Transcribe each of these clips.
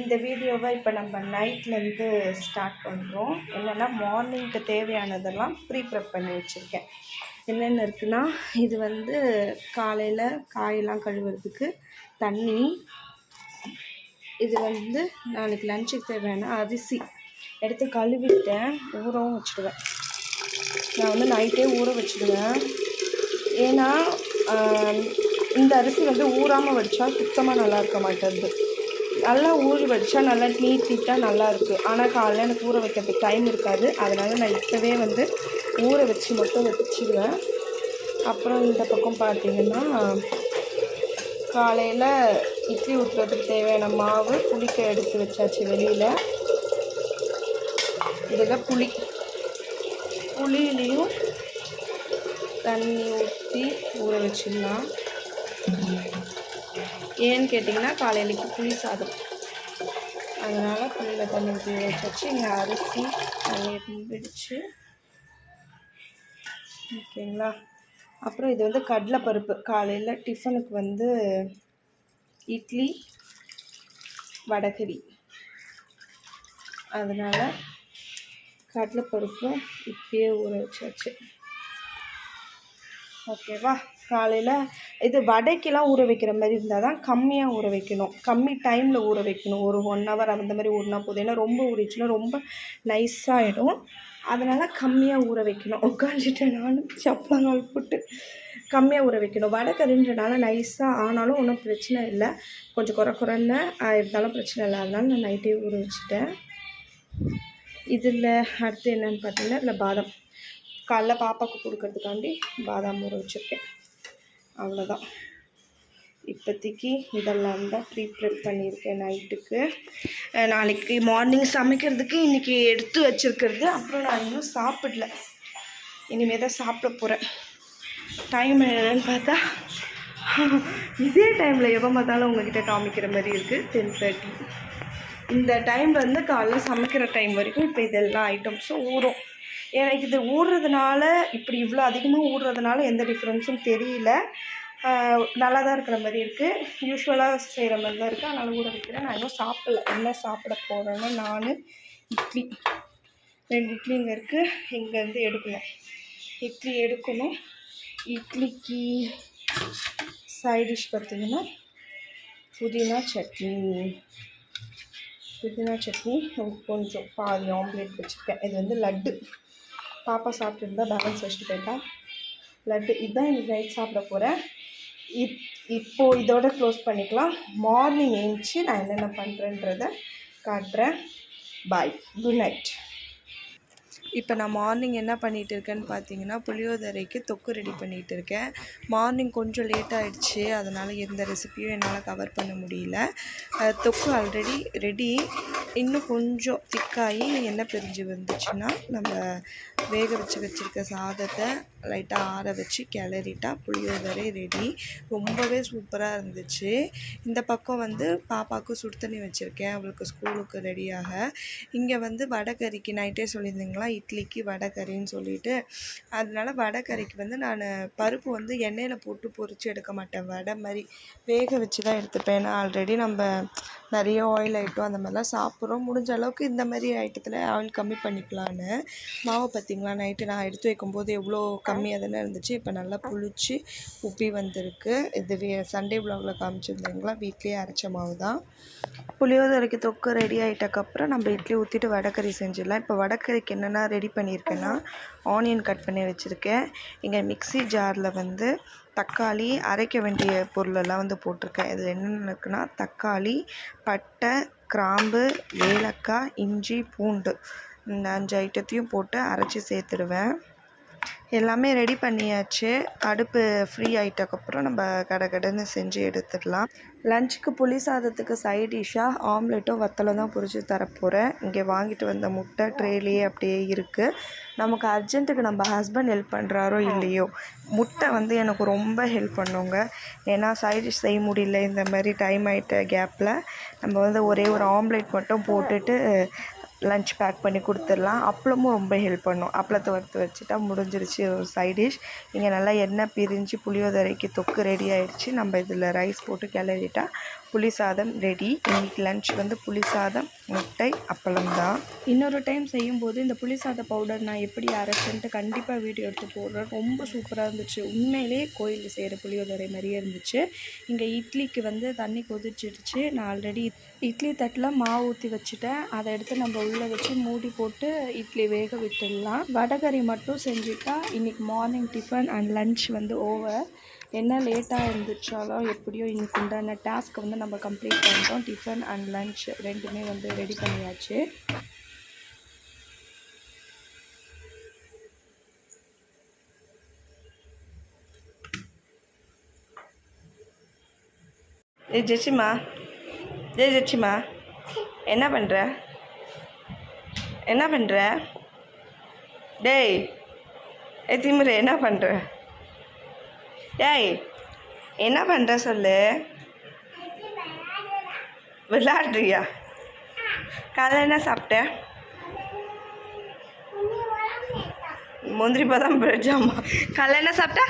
இந்த வீடியோவை இப்போ நம்ம நைட்லேருந்து ஸ்டார்ட் பண்ணுறோம் என்னென்னா மார்னிங்க்கு தேவையானதெல்லாம் ப்ரீ ப்ரெப் பண்ணி வச்சுருக்கேன். என்னென்ன இருக்குன்னா இது வந்து காலையில் காயெல்லாம் கழுவுறதுக்கு தண்ணி இது வந்து நாளைக்கு லஞ்சுக்கு தேவையான அரிசி. எடுத்து கழுவிட்டேன். ஊறவும் வச்சுடுவேன். நான் வந்து நைட்டே ஊற வச்சுடுவேன். ஏன்னா இந்த அரிசி வந்து ஊறாமல் வடித்தா சுத்தமாக நல்லா இருக்க மாட்டேங்குது நல்லா ஊறி வச்சா நல்லா நீட் நீட்டாக நல்லாயிருக்கு ஆனால் காலைல எனக்கு ஊற வைக்கிறதுக்கு டைம் இருக்காது. அதனால் நான் இப்போவே வந்து ஊற வச்சு மட்டும் வச்சிடுவேன் அப்புறம் இந்த பக்கம் பார்த்திங்கன்னா காலையில் இட்லி ஊற்றுறதுக்கு தேவையான மாவு புளிக்க எடுத்து வச்சாச்சு வெளியில். இதில் புளி புளியிலையும் தண்ணி ஊற்றி ஊற வச்சிடலாம். ஏன்னு கேட்டிங்கன்னா காலையிலைக்கு புளி சாதம். அதனால் புளியில் தண்ணி ஊற்றி வச்சு இங்கே அரிசி தண்ணி பிடிச்சி ஓகேங்களா? அப்புறம் இது வந்து கடலைப்பருப்பு. காலையில் டிஃபனுக்கு வந்து இட்லி வடகரி அதனால் கடலைப்பருப்பும் இப்பயே ஊற வச்சாச்சு ஓகேவா? காலையில் இது வடைக்கெல்லாம் ஊற வைக்கிற மாதிரி இருந்தால் தான் கம்மியாக ஊற வைக்கணும். கம்மி டைமில் ஊற வைக்கணும். ஒரு ஒன் ஹவர் அந்த மாதிரி ஊறினா போதும். ஏன்னா ரொம்ப ஊறிச்சுன்னா ரொம்ப நைஸாகிடும் அதனால் கம்மியாக ஊற வைக்கணும். உட்காந்துட்டேன் நானும் சப்பளங்கால் போட்டு கம்மியாக ஊற வைக்கணும். வடை வடைக்கறின்றனால நைஸாக ஆனாலும் ஒன்றும் பிரச்சனை இல்லை. கொஞ்சம் குறை குறைன்னு இருந்தாலும் பிரச்சனை இல்லை. அதனால நான் நைட்டே ஊற வச்சுட்டேன். இதில் அடுத்து என்னன்னு பார்த்தீங்கன்னா இதில் பாதாம். காலைல பாப்பாவுக்கு கொடுக்கறதுக்காண்டி பாதாம் ஊற வச்சுருக்கேன். அவ்வளோதான் இப்போதைக்கு இதெல்லாம் தான் ப்ரீ ப்ரிப் பண்ணியிருக்கேன் நைட்டுக்கு. நாளைக்கு மார்னிங் சமைக்கிறதுக்கு இன்றைக்கி எடுத்து வச்சுருக்கிறது. அப்புறம் நான் இன்னும் சாப்பிடல. இனிமேல் தான் சாப்பிட போகிறேன் டைம் என்னன்னு பார்த்தா இதே டைமில் எப்போ பார்த்தாலும் உங்ககிட்ட காமிக்கிற மாதிரி இருக்குது டென் தேர்ட்டி இந்த டைம் வந்து காலைல சமைக்கிற டைம் வரைக்கும் இப்போ இதெல்லாம் ஐட்டம்ஸும் ஊறும் எனக்கு இது ஊடுறதுனால இப்படி இவ்வளோ அதிகமாக ஊடுறதுனால எந்த டிஃப்ரென்ஸும் தெரியல. நல்லா தான் இருக்கிற மாதிரி இருக்குது யூஸ்வலாக செய்கிற மாதிரி தான் இருக்குது அதனால் ஊற வைக்கிறேன். நான் இன்னும் சாப்பிடல. என்ன சாப்பிட போகிறேன்னா நான் இட்லி. ரெண்டு இட்லி இங்கே இருக்குது இங்கேருந்து எடுக்கணும். இட்லி எடுக்கணும். இட்லிக்கு சைட் டிஷ் பார்த்தீங்கன்னா புதினா சட்னி. புதினா சட்னி கொஞ்சம் பாதி ஆம்லேட் வச்சுருக்கேன். இது வந்து லட்டு. பாப்பா சாப்பிட்டுருந்தா பேலன்ஸ் வச்சுட்டு போயிட்டா. லட்டு இதுதான் இன்னைக்கு நைட் சாப்பிட போகிறேன் இப் இப்போது இதோட க்ளோஸ் பண்ணிக்கலாம். மார்னிங் எழுந்துச்சு நான் என்னென்ன பண்ணுறேன்றதை காட்டுறேன். பாய் குட் நைட் இப்போ நான் மார்னிங் என்ன பண்ணிகிட்டு இருக்கேன்னு பார்த்தீங்கன்னா புளியோதரைக்கு தொக்கு ரெடி பண்ணிகிட்டு இருக்கேன் மார்னிங் கொஞ்சம் லேட் ஆகிடுச்சு அதனால் எந்த ரெசிபியும் என்னால் கவர் பண்ண முடியல. தொக்கு ஆல்ரெடி ரெடி இன்னும் கொஞ்சம் திக்காகி எண்ணெய் பிரிஞ்சு வந்துச்சுன்னா நம்ம வேக வச்சு வச்சுருக்க சாதத்தை லைட்டாக ஆற வச்சு கிளறிட்டா புளியோதரை ரெடி ரொம்பவே சூப்பராக இருந்துச்சு. இந்த பக்கம் வந்து பாப்பாவுக்கு சுடு தண்ணி வச்சுருக்கேன். அவளுக்கு ஸ்கூலுக்கு ரெடியாக இங்கே வந்து வடகறிக்கு நைட்டே சொல்லியிருந்தீங்களா இட்லிக்கு வடைக்கறின்னு சொல்லிட்டு. அதனால வடைக்கறிக்கு வந்து நான் பருப்பு வந்து எண்ணெயில் போட்டு பொரிச்சு எடுக்க மாட்டேன். வடை மாதிரி வேக வச்சு தான் எடுத்துப்பேன். ஏன்னா ஆல்ரெடி நம்ம நிறைய ஆயில் ஐட்டம் அந்த மாதிரிலாம் சாப்பிட்றோம். முடிஞ்ச அளவுக்கு இந்த மாதிரி ஐட்டத்தில் ஆயில் கம்மி பண்ணிக்கலான்னு மாவை பார்த்தீங்களா நைட்டு நான் எடுத்து வைக்கும்போது எவ்வளோ கம்மியாக தானே இருந்துச்சு. இப்போ நல்லா புளிச்சு உப்பி வந்திருக்கு. இது வே- சண்டே விலாகில் காமிச்சிருந்தீங்களா வீட்லேயே அரைச்ச மாவு தான் புளியோதரைக்கு தொக்கு ரெடி ஆகிட்டக்கப்புறம் நம்ம இட்லி ஊற்றிட்டு வடக்கறி செஞ்சிடலாம். இப்போ வடக்கறிக்கு என்னென்ன ரெடி பண்ணியிருக்கேன்னா ஆனியன் கட் பண்ணி வச்சுருக்கேன். இங்கே மிக்ஸி ஜாரில் வந்து தக்காளி அரைக்க வேண்டிய பொருளெல்லாம் வந்து போட்டிருக்கேன். இதில் என்னென்ன இருக்குன்னா தக்காளி பட்டை கிராம்பு ஏலக்காய் இஞ்சி பூண்டு. இந்த அஞ்சு ஐட்டத்தையும் போட்டு அரைச்சி சேர்த்துடுவேன். எல்லாமே ரெடி பண்ணியாச்சு. அடுப்பு ஃப்ரீ ஆகிட்டக்கப்புறம் நம்ம கடை கடைன்னு செஞ்சு எடுத்துடலாம். லஞ்சுக்கு புளி சாதத்துக்கு சைட் டிஷ்ஷாக ஆம்லெட்டும் வத்தலும் தான் பொறிச்சு தரப்போகிறேன் இங்கே வாங்கிட்டு வந்த முட்டை ட்ரேலேயே அப்படியே இருக்குது நமக்கு அர்ஜென்ட்டுக்கு நம்ம ஹஸ்பண்ட் ஹெல்ப் பண்ணுறாரோ இல்லையோ முட்டை வந்து எனக்கு ரொம்ப ஹெல்ப் பண்ணுங்க. ஏன்னா சைட் டிஷ் செய்ய முடியல இந்த மாதிரி டைம் ஆகிட்ட கேப்பில் நம்ம வந்து ஒரே ஒரு ஆம்லெட் மட்டும் போட்டுட்டு லன்ச் பேக் பண்ணி கொடுத்துடலாம். அப்பளமும் ரொம்ப ஹெல்ப் பண்ணும். அப்பளத்தை வறுத்து வச்சுட்டா முடிஞ்சிருச்சு ஒரு சைடிஷ் இங்கே நல்லா எண்ணெய் பிரிஞ்சு புளியோதரைக்கு தொக்கு ரெடி ஆயிடுச்சு. நம்ம இதில் ரைஸ் போட்டு கிளறிட்டா புளி சாதம் ரெடி இன்னைக்கு லன்ச் வந்து புளி சாதம் முட்டை அப்பளம் தான். இன்னொரு டைம் செய்யும்போது இந்த புளி சாத பவுடர் நான் எப்படி அரைச்சேன்ட்டு கண்டிப்பாக வீடியோ எடுத்து போடுறேன். ரொம்ப சூப்பராக இருந்துச்சு. உண்மையிலே கோயிலில் செய்கிற புளியோதரை மாதிரியே இருந்துச்சு. இங்கே இட்லிக்கு வந்து தண்ணி கொதிச்சிடுச்சு. நான் ஆல்ரெடி இட்லி தட்டில் மாவு ஊற்றி வச்சுட்டேன். அதை எடுத்து நம்ம உள்ளே வச்சு மூடி போட்டு இட்லி வேக விட்டுடலாம். வடகறி மட்டும் செஞ்சுட்டா இன்றைக்கி மார்னிங் டிஃபன் அண்ட் லன்ச் வந்து ஓவர் என்ன லேட்டாக இருந்துச்சாலும் எப்படியோ இன்னைக்கு உண்டான டாஸ்க்கை வந்து நம்ம கம்ப்ளீட் பண்ணிட்டோம். டிஃபன் அண்ட் லன்ச் ரெண்டுமே வந்து ரெடி பண்ணியாச்சு. ஏ ஜெச்சிமா ஏ ஜெச்சிமா என்ன பண்ணுற என்ன பண்ணுற டேய். ஏ திமுறை என்ன பண்ணுற டேய் என்ன பண்ணுற சொல்லு? விளாடுறியா? காலைல என்ன சாப்பிட்ட? முந்திரி பாதாம் பிரெட்ஜாமா காலைல என்ன சாப்பிட்ட?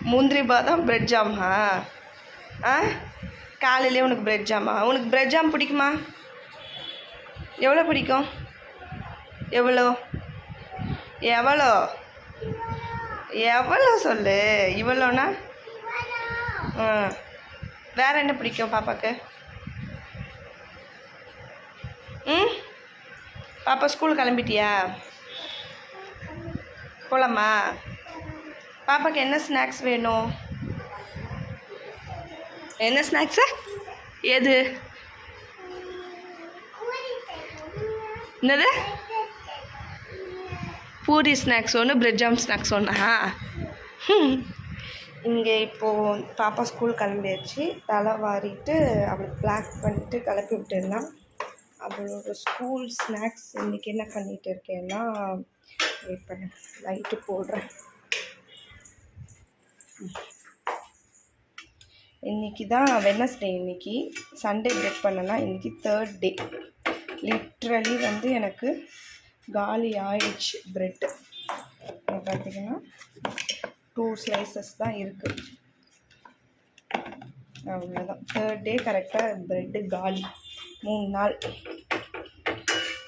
முந்திரி பாதாம் பிரெட் ஜாமா. ஆ? காலையிலே உனக்கு பிரெட் ஜாமா. உனக்கு பிரெட் ஜாம் பிடிக்குமா? எவ்வளோ பிடிக்கும்? எவ்வளோ? எவ்வளோ? எவ்வளோ சொல்லு? இவ்வளோனா? ஆ. வேற என்ன பிடிக்கும் பாப்பாக்கு? ம்? பாப்பா ஸ்கூல் கிளம்பிட்டியா? போகலாமா பாப்பாக்கு என்ன ஸ்நாக்ஸ் வேணும்? என்ன ஸ்நாக்ஸு எது? என்னது? பூரி ஸ்நாக்ஸ் ஒன்று பிரெட் ஜாம் ஸ்நாக்ஸ் ஒன்றா இங்கே இப்போது பாப்பா ஸ்கூல் கிளம்பியாச்சு. தலை வாரிட்டு அவளுக்கு பிளாக் பண்ணிட்டு கிளப்பி விட்டுருந்தான் அவளோட ஸ்கூல் ஸ்நாக்ஸ் இன்றைக்கி என்ன பண்ணிகிட்டு இருக்கேன்னா வெயிட் பண்ண லைட்டு போடுறேன். இன்றைக்கி தான் வெனஸ்டே இன்னைக்கு. சண்டே பிரேக் பண்ணலாம். இன்றைக்கி தேர்ட் டே லிட்ரலி வந்து எனக்கு காலி ஆயிடுச்சு ப்ரெட்டு பார்த்தீங்கன்னா டூ ஸ்லைசஸ் தான் இருக்குது அவ்வளோதான் தேர்ட் டே கரெக்டாக ப்ரெட்டு காலி. மூணு நாள்.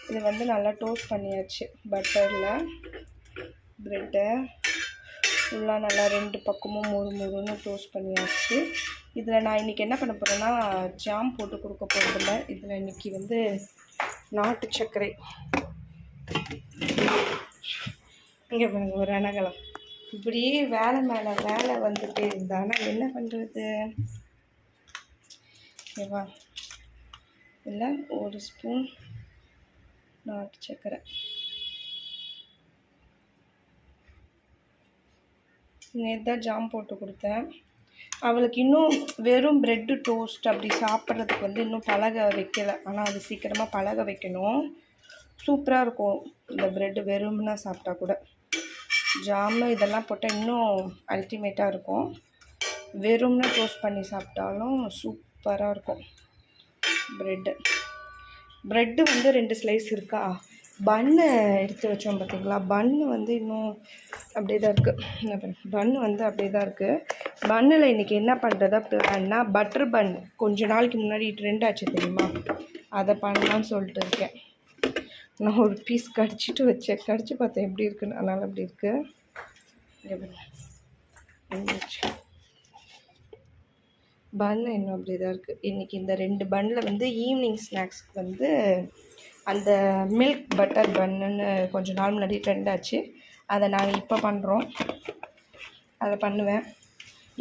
இது வந்து நல்லா டோஸ்ட் பண்ணியாச்சு. பட்டரில் ப்ரெட்டை ஃபுல்லாக நல்லா ரெண்டு பக்கமும் முறு முறுன்னு டோஸ்ட் பண்ணியாச்சு. இதில் நான் இன்றைக்கி என்ன பண்ண போகிறேன்னா ஜாம் போட்டு கொடுக்க போகிறதில்ல இதில் இன்றைக்கி வந்து நாட்டு சர்க்கரை. இங்கே பாருங்க ஒரு அணகலம் இப்படியே வேலை மேலே வேலை வந்துகிட்டே இருந்தானா என்ன பண்ணுறது ஓகேவா இல்லை ஒரு ஸ்பூன் நாட்டு சர்க்கரை நேற்று தான் ஜாம் போட்டு கொடுத்தேன். அவளுக்கு இன்னும் வெறும் ப்ரெட்டு டோஸ்ட் அப்படி சாப்பிட்றதுக்கு வந்து இன்னும் பழக வைக்கலை. ஆனால் அது சீக்கிரமாக பழக வைக்கணும். சூப்பராக இருக்கும் இந்த ப்ரெட்டு வெறும்னா சாப்பிட்டா கூட. ஜாமு இதெல்லாம் போட்டால் இன்னும் அல்டிமேட்டாக இருக்கும். வெறும்னு டோஸ்ட் பண்ணி சாப்பிட்டாலும் சூப்பராக இருக்கும். ப்ரெட்டு ப்ரெட்டு வந்து ரெண்டு ஸ்லைஸ் இருக்கா? பன்னு எடுத்து வச்சோம் பார்த்தீங்களா? பன்னு வந்து இன்னும் அப்படியே தான் இருக்குது என்ன பண்ண? பன்னு வந்து அப்படியே தான் இருக்குது பன்னில் இன்றைக்கி என்ன பண்ணுறதா பிளான்னா பட்டர் பன் கொஞ்ச நாளைக்கு முன்னாடி ட்ரெண்ட் ஆச்சு தெரியுமா? அதை பண்ணலான்னு சொல்லிட்டு இருக்கேன். நான் ஒரு பீஸ் கடிச்சிட்டு வச்சேன். கடிச்சு பார்த்தேன் எப்படி இருக்குன்னு அதனால் அப்படி இருக்கு. பன்னில் பன் இன்னும் அப்படி தான் இருக்குது இன்றைக்கி இந்த ரெண்டு பன்னில் வந்து ஈவினிங் ஸ்நாக்ஸ்க்கு வந்து அந்த மில்க் பட்டர் பன்னுன்னு கொஞ்சம் நாள் முன்னாடி ட்ரெண்ட் ஆச்சு. அதை நாங்கள் இப்போ பண்ணுறோம் அதை பண்ணுவேன்.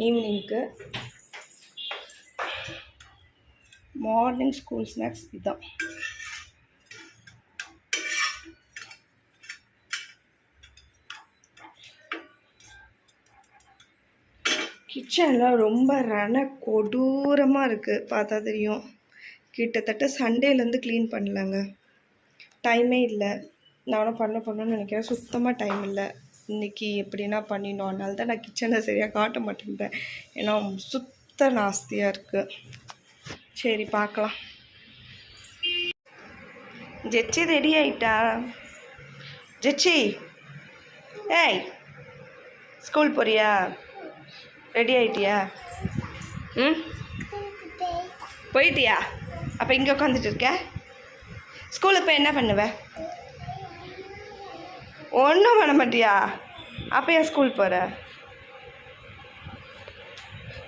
ஈவினிங்க்கு மார்னிங் ஸ்கூல் ஸ்நாக்ஸ் இதுதான் கிச்சனில் ரொம்ப ரண கொடூரமாக இருக்குது பார்த்தா தெரியும். கிட்டத்தட்ட சண்டேலேருந்து க்ளீன் பண்ணலங்க. டைமே இல்லை. நானும் பண்ண பண்ணணும்னு நினைக்கிறேன். சுத்தமாக டைம் இல்லை. இன்றைக்கி எப்படின்னா பண்ணிடணும் அதனால தான் நான் கிச்சனை சரியாக காட்ட மாட்டேங்கிறேன் ஏன்னா சுத்த நாஸ்தியாக இருக்குது சரி பார்க்கலாம். ஜெச்சி ரெடி ஆயிட்டா? ஜெச்சி! ஏய்! ஸ்கூல் போறியா? ரெடி ஆகிட்டியா ம்? போயிட்டியா? அப்போ இங்கே உட்காந்துட்டு இருக்க. ஸ்கூலுக்கு போய் என்ன பண்ணுவ? ஒன்றும் பண்ண மாட்டியா? அப்போ ஏன் ஸ்கூல் போகிற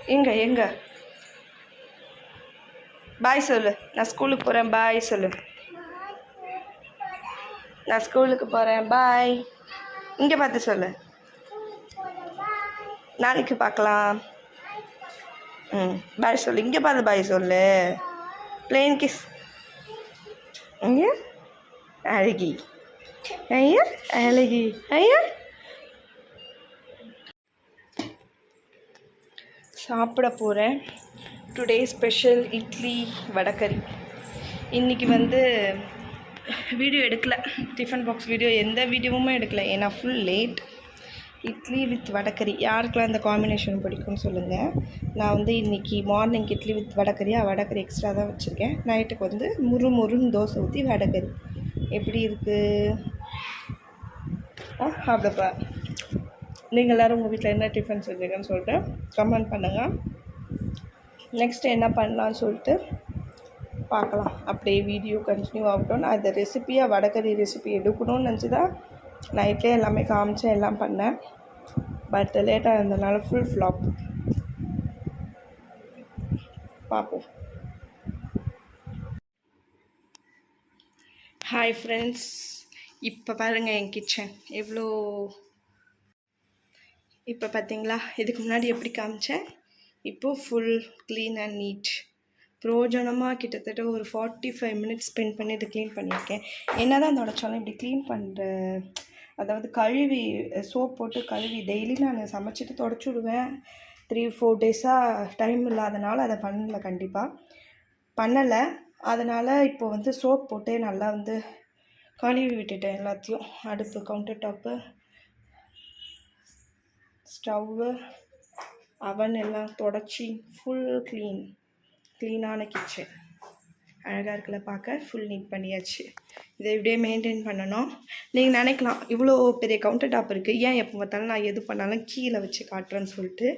எங்க எங்க பாய் சொல்லு. நான் ஸ்கூலுக்கு போகிறேன் பாய் சொல்லு. நான் ஸ்கூலுக்கு போகிறேன் பாய் இங்கே பார்த்து சொல்லு. நாளைக்கு பார்க்கலாம். ம் பாய் சொல்லு. இங்கே பார்த்து பாய் சொல்லு. பிளெயின் கிஸ் ஐயா அழகி. ஐயா அழகி. ஐயா. சாப்பிட போகிறேன் டுடே ஸ்பெஷல் இட்லி வடக்கறி. இன்றைக்கி வந்து வீடியோ எடுக்கலை. டிஃபன் பாக்ஸ் வீடியோ எந்த வீடியோவுமே எடுக்கலை. ஏன்னா ஃபுல் லேட் இட்லி வித் வடக்கறி யாருக்கெல்லாம் இந்த காம்பினேஷன் பிடிக்கும்னு சொல்லுங்கள் நான் வந்து இன்றைக்கி மார்னிங் இட்லி வித் வடக்கறியாக வடக்கறி எக்ஸ்ட்ரா தான் வச்சுருக்கேன். நைட்டுக்கு வந்து முறு முருன்னு தோசை ஊற்றி வடக்கறி எப்படி இருக்குது ஆ சாப்பிடப்பா. நீங்கள் எல்லோரும் உங்கள் வீட்டில் என்ன டிஃபன் செஞ்சீங்கன்னு சொல்லிட்டு கமெண்ட் பண்ணுங்கள் நெக்ஸ்ட்டு என்ன பண்ணலான்னு சொல்லிட்டு பார்க்கலாம். அப்படியே வீடியோ கண்டினியூ ஆகட்டும். நான் இந்த ரெசிப்பியாக வடகறி ரெசிபி எடுக்கணும்னு நினச்சி தான் நைட்லேயே எல்லாமே காமிச்சேன் எல்லாம் பண்ணேன். பட் லேட்டாக இருந்ததுனால ஃபுல் ஃப்ளாப் பார்ப்போம் ஹாய் ஃப்ரெண்ட்ஸ் இப்போ பாருங்கள் என் கிச்சன் எவ்வளோ இப்போ பார்த்தீங்களா இதுக்கு முன்னாடி எப்படி காமிச்சேன்? இப்போது ஃபுல் க்ளீன் அண்ட் நீட் பிரோஜனமாக கிட்டத்தட்ட ஒரு ஃபார்ட்டி ஃபைவ் மினிட்ஸ் ஸ்பெண்ட் பண்ணி இதை க்ளீன் பண்ணியிருக்கேன். என்ன தான் தொடச்சாலும் இப்படி க்ளீன் பண்ணுற அதாவது கழுவி சோப் போட்டு கழுவி டெய்லி நான் சமைச்சிட்டு தொடச்சி விடுவேன். த்ரீ ஃபோர் டேஸாக டைம் இல்லாதனால அதை பண்ணல கண்டிப்பாக பண்ணலை. அதனால் இப்போ வந்து சோப் போட்டு நல்லா வந்து கழுவி விட்டுட்டேன் எல்லாத்தையும். அடுப்பு கவுண்டர் டாப்பு ஸ்டவ்வு அவன் எல்லாம் தொடச்சி ஃபுல் க்ளீன் க்ளீனான கிச்சன் அழகாக இருக்கல பார்க்க. ஃபுல் நீட் பண்ணியாச்சு. இதை இப்படியே மெயின்டைன் பண்ணணும். நீங்கள் நினைக்கலாம் இவ்வளோ பெரிய கவுண்டர் டாப் இருக்குது ஏன் எப்போ பார்த்தாலும் நான் எது பண்ணாலும் கீழே வச்சு காட்டுறேன்னு சொல்லிட்டு.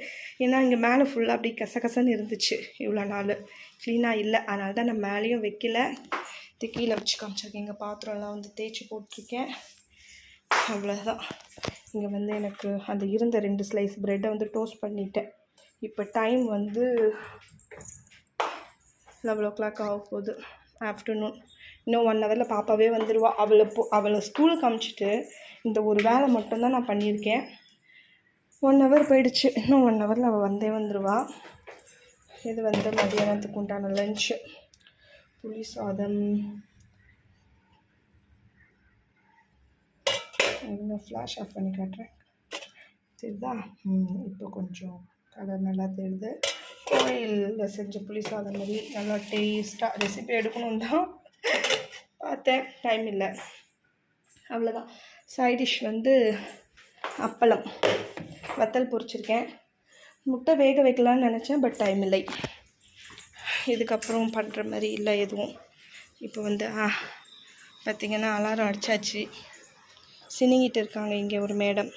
ஏன்னா இங்கே மேலே ஃபுல்லாக அப்படி கசகசன்னு இருந்துச்சு இவ்வளோ நாள். க்ளீனாக இல்லை. அதனால தான் நான் மேலேயும் வைக்கல. இது கீழே வச்சு காமிச்சிருக்கேன். இங்கே பாத்திரம்லாம் வந்து தேய்ச்சி போட்டிருக்கேன். அவ்வளோதான் இங்கே வந்து எனக்கு அந்த இருந்த ரெண்டு ஸ்லைஸ் ப்ரெட்டை வந்து டோஸ்ட் பண்ணிட்டேன். இப்போ டைம் வந்து லெவல் ஓ கிளாக் ஆக போகுது ஆஃப்டர்நூன் இன்னும் ஒன் ஹவரில் பாப்பாவே வந்துடுவா அவளை போ அவளை ஸ்கூலுக்கு அமுச்சிட்டு இந்த ஒரு வேலை மட்டும்தான் நான் பண்ணியிருக்கேன். ஒன் ஹவர் போயிடுச்சு. இன்னும் ஒன் ஹவரில் அவள் வந்தே வந்துடுவா இது வந்து மதியானத்துக்கு உண்டான லஞ்சு புளி சாதம். இன்னும் ஃப்ளாஷ் ஆஃப் பண்ணி காட்டுறேன். தெரியுதா? இப்போ கொஞ்சம் கலர் நல்லா தெரியுது. கோயிலில் செஞ்ச புளி சாதம் மாதிரி நல்லா டேஸ்ட்டாக ரெசிபி எடுக்கணும் தான் பார்த்தேன். டைம் இல்லை. அவ்வளோதான் சைட் டிஷ் வந்து அப்பளம். வத்தல் பொரிச்சிருக்கேன். முட்டை வேக வைக்கலான்னு நினச்சேன் பட் டைம் இல்லை. இதுக்கப்புறம் பண்ணுற மாதிரி இல்லை எதுவும். இப்போ வந்து ஆ பார்த்திங்கன்னா அலாரம் அடிச்சாச்சு. சினிங்கிட்டு இருக்காங்க இங்கே ஒரு மேடம்.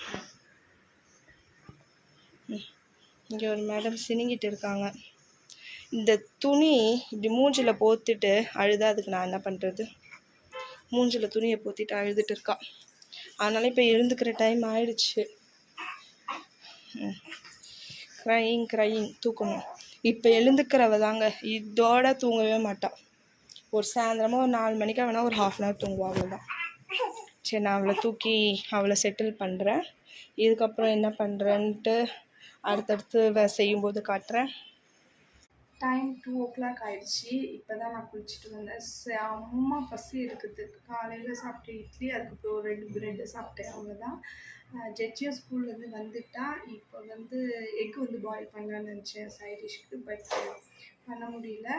ம். இங்கே ஒரு மேடம் சினிங்கிட்டு இருக்காங்க. இந்த துணி இப்படி மூஞ்சில் போத்திட்டு அழுதா அதுக்கு நான் என்ன பண்ணுறது மூஞ்சில் துணியை போத்திட்டு அழுதுட்டு இருக்கான் அதனால இப்போ எழுந்துக்கிற டைம் ஆயிடுச்சு. க்ரையிங் க்ரையிங் தூக்கணும். இப்போ எழுந்துக்கிறவ தாங்க இதோட தூங்கவே மாட்டாள் ஒரு சாயந்தரமாக ஒரு நாலு மணிக்கு வேணால் ஒரு ஹாஃப் அன் ஹவர் தூங்குவா அவ்வளோதான் சரி நான் அவளை தூக்கி அவளை செட்டில் பண்ணுறேன் இதுக்கப்புறம் என்ன பண்ணுறேன்ட்டு அடுத்தடுத்து வே செய்யும்போது காட்டுறேன். டைம் டூ ஓ கிளாக் ஆயிடுச்சு. இப்போ தான் நான் குளிச்சுட்டு வந்தேன். செம்ம பசி இருக்குது. காலையில் சாப்பிட்டு இட்லி அதுக்கப்புறம் ரெண்டு பிரெட்டு சாப்பிட்டேன். அவ்வளோதான் ஜட்ஜியும் ஸ்கூல்லேருந்து வந்துட்டா. இப்போ வந்து எக் வந்து பாயில் பண்ணலான்னு நினச்சேன். சைட் டிஷ்க்கு பட் பண்ண முடியல.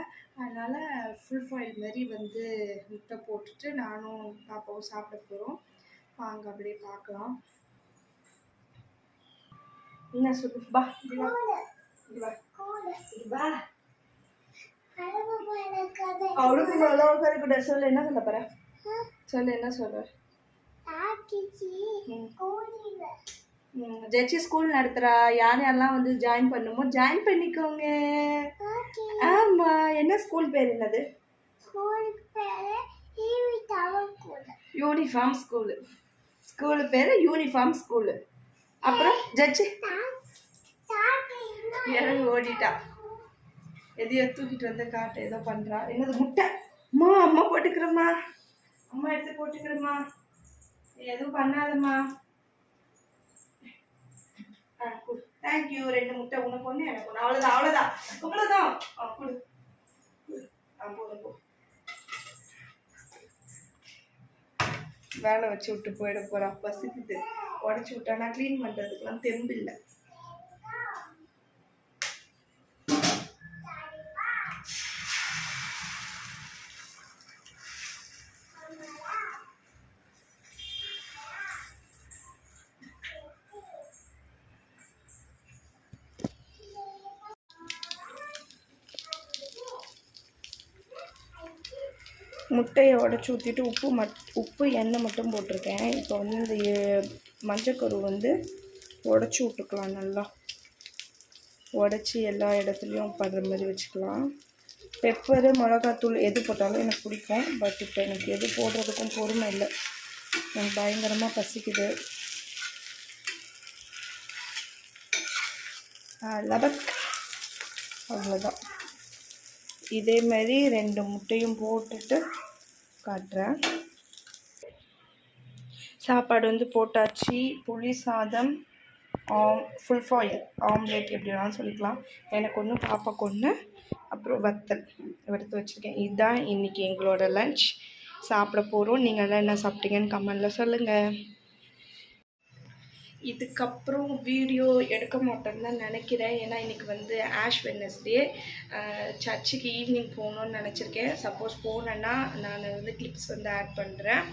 அதனால் ஃபுல் ஃபாயில் மாதிரி வந்து முட்டை போட்டுட்டு நானும் பாப்பாவும் சாப்பிட போகிறோம் வாங்க அப்படியே பார்க்கலாம். என்ன சொல்லு வா இப்படி வா இப்படி வா அவளுக்கு நல்லா இருக்கக்கூட சொல்லு என்ன சொல்ல போற சொல்லு என்ன சொல்ற. ஜெச்சி ஸ்கூல் நடத்துகிறா யார் யாரெல்லாம் வந்து ஜாயின் பண்ணுமோ ஜாயின் பண்ணிக்கோங்க. ஆமாம் என்ன ஸ்கூல் பேர் என்னது? யூனிஃபார்ம் ஸ்கூலு ஸ்கூலு பேர் யூனிஃபார்ம் ஸ்கூலு அப்புறம் ஜட்ஜி? இறங்கி ஓடிட்டா. எதையோ தூக்கிட்டு வந்து காட்டு ஏதோ பண்ணுறா என்னது முட்டை? அம்மா அம்மா போட்டுக்கிறேம்மா. அம்மா எடுத்து போட்டுக்கிறேம்மா. நீ எதுவும் பண்ணாதம்மா. ஆ தேங்க்யூ ரெண்டு முட்டை உனக்கு ஒன்று எனக்கு ஒன்று அவ்வளோதான் அவ்வளோதான் அவ்வளோதான் கொடு. போதும் போ. வேலை வச்சு விட்டு போயிட போகிறான் பசிக்குது. உடச்சி விட்டானா க்ளீன் பண்ணுறதுக்கெலாம் தெம்பு முட்டையை உடச்சி ஊற்றிட்டு உப்பு மட் உப்பு எண்ணெய் மட்டும் போட்டிருக்கேன். இப்போ வந்து இந்த மஞ்சக்கரு வந்து உடச்சி விட்டுக்கலாம் நல்லா. உடச்சி எல்லா இடத்துலையும் படுற மாதிரி வச்சுக்கலாம். பெப்பரு மிளகாத்தூள் எது போட்டாலும் எனக்கு பிடிக்கும். பட் இப்போ எனக்கு எது போடுறதுக்கும் பொறுமை இல்லை. எனக்கு பயங்கரமாக பசிக்குது. லபக் அவ்வளோதான் இதே மாதிரி ரெண்டு முட்டையும் போட்டுட்டு காட்டுறேன். சாப்பாடு வந்து போட்டாச்சு. புளி சாதம் ஆம் ஃபுல் ஃபாயில் ஆம்லேட் எப்படி வேணாலும் சொல்லிக்கலாம். எனக்கு ஒன்று பாப்பாக்கு ஒன்று அப்புறம் வத்தல் வறுத்து வச்சுருக்கேன். இதுதான் இன்றைக்கி எங்களோட லன்ச் சாப்பிட போகிறோம் நீங்கள் என்ன சாப்பிட்டீங்கன்னு கமெண்டில் சொல்லுங்கள் இதுக்கப்புறம் வீடியோ எடுக்க மாட்டேன்னு தான் நினைக்கிறேன். ஏன்னா இன்றைக்கி வந்து ஆஷ் வெட்னஸ்டே. சர்ச்சுக்கு ஈவினிங் போகணுன்னு நினச்சிருக்கேன். சப்போஸ் போனேன்னா நான் வந்து கிளிப்ஸ் வந்து ஆட் பண்ணுறேன்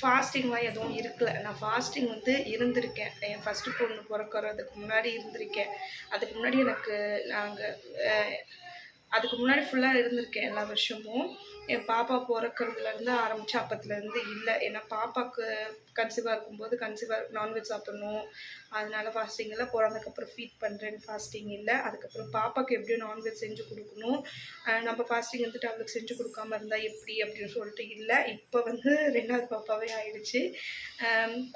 ஃபாஸ்டிங்லாம் எதுவும் இருக்கல. நான் ஃபாஸ்டிங் வந்து இருந்திருக்கேன். என் ஃபஸ்ட்டு பொண்ணு பிறக்கறதுக்கு முன்னாடி இருந்திருக்கேன். அதுக்கு முன்னாடி எனக்கு நாங்கள் அதுக்கு முன்னாடி ஃபுல்லாக இருந்திருக்கேன் எல்லா வருஷமும். என் பாப்பா பிறக்கிறதுலேருந்து ஆரம்பித்து அப்பத்துலேருந்து இல்லை. ஏன்னா பாப்பாவுக்கு கன்சீவாக இருக்கும்போது கன்சீவாக நான்வெஜ் சாப்பிடணும். அதனால ஃபாஸ்டிங் இல்லை பிறந்ததுக்கப்புறம் ஃபீட் பண்ணுறேன் ஃபாஸ்டிங் இல்லை. அதுக்கப்புறம் பாப்பாவுக்கு எப்படியும் நான்வெஜ் செஞ்சு கொடுக்கணும். நம்ம ஃபாஸ்டிங் வந்துட்டு அவளுக்கு செஞ்சு கொடுக்காம இருந்தால் எப்படி அப்படின்னு சொல்லிட்டு இல்லை. இப்போ வந்து ரெண்டாவது பாப்பாவே ஆயிடுச்சு.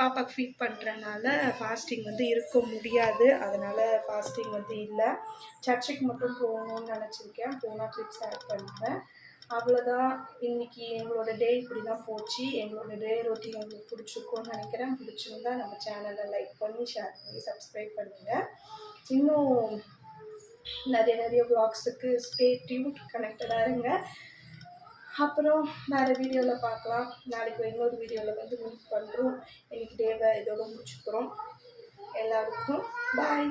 பாப்பாவுக்கு ஃபீட் பண்ணுறனால ஃபாஸ்டிங் வந்து இருக்க முடியாது. அதனால் ஃபாஸ்டிங் வந்து இல்லை. சர்ச்சுக்கு மட்டும் போகணும்னு நினச்சிருக்கேன். போனால் ட்ரிப்ஸ் ஆட் பண்ணுறேன் அவ்வளோதான் இன்னைக்கு எங்களோட டே இப்படி தான் போச்சு. எங்களோட டே ரொட்டீன் உங்களுக்கு பிடிச்சிருக்கும்னு நினைக்கிறேன். பிடிச்சிருந்தா நம்ம சேனலை லைக் பண்ணி ஷேர் பண்ணி சப்ஸ்கிரைப் பண்ணுங்கள் இன்னும் நிறைய நிறைய வ்ளாக்ஸுக்கு ஸ்டே டியூன் கனெக்டடாக இருங்க. அப்புறம் வேறு வீடியோவில் பார்க்கலாம். நாளைக்கு இன்னொரு வீடியோவில் வந்து மீட் பண்ணுறோம் இன்னைக்கு டேவை இதோட முடிச்சுக்கிறோம். எல்லாருக்கும் பாய்